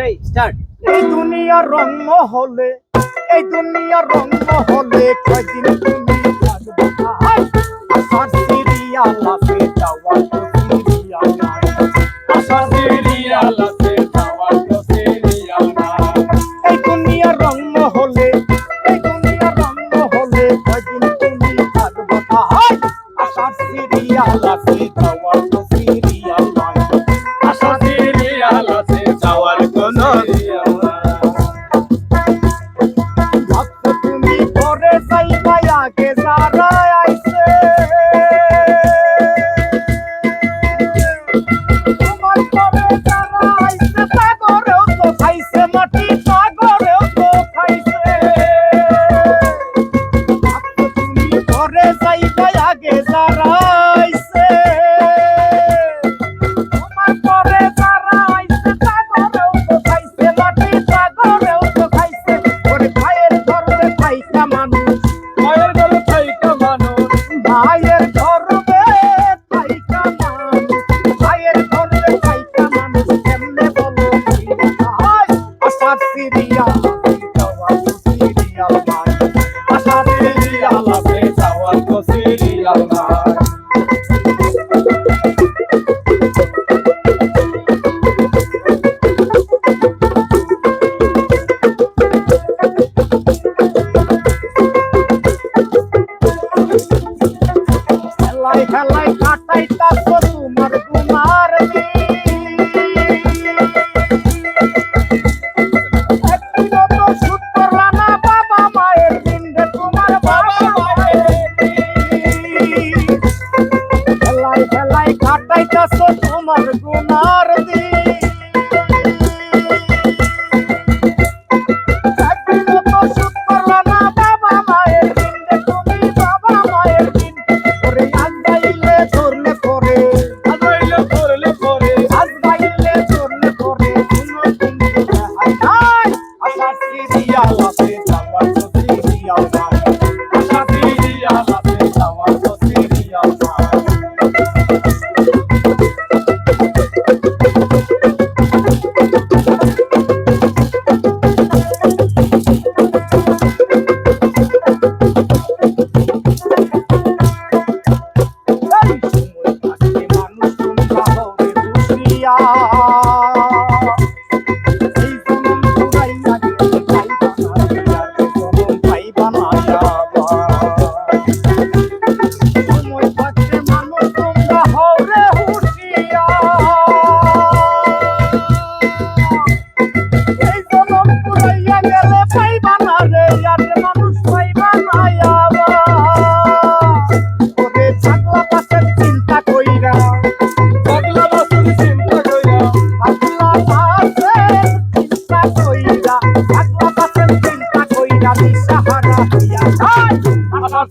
এই দুনিয়ার রং হলে এই দুনিয়ার রং হলে কয়দিন তুমি থাকবে আশা সিরিয়া এই দুনিয়ার রং মহলে, এই দুনিয়ার রং মহলে কয়দিন esa y para que. সবাই খেলায় কাটাই তারপর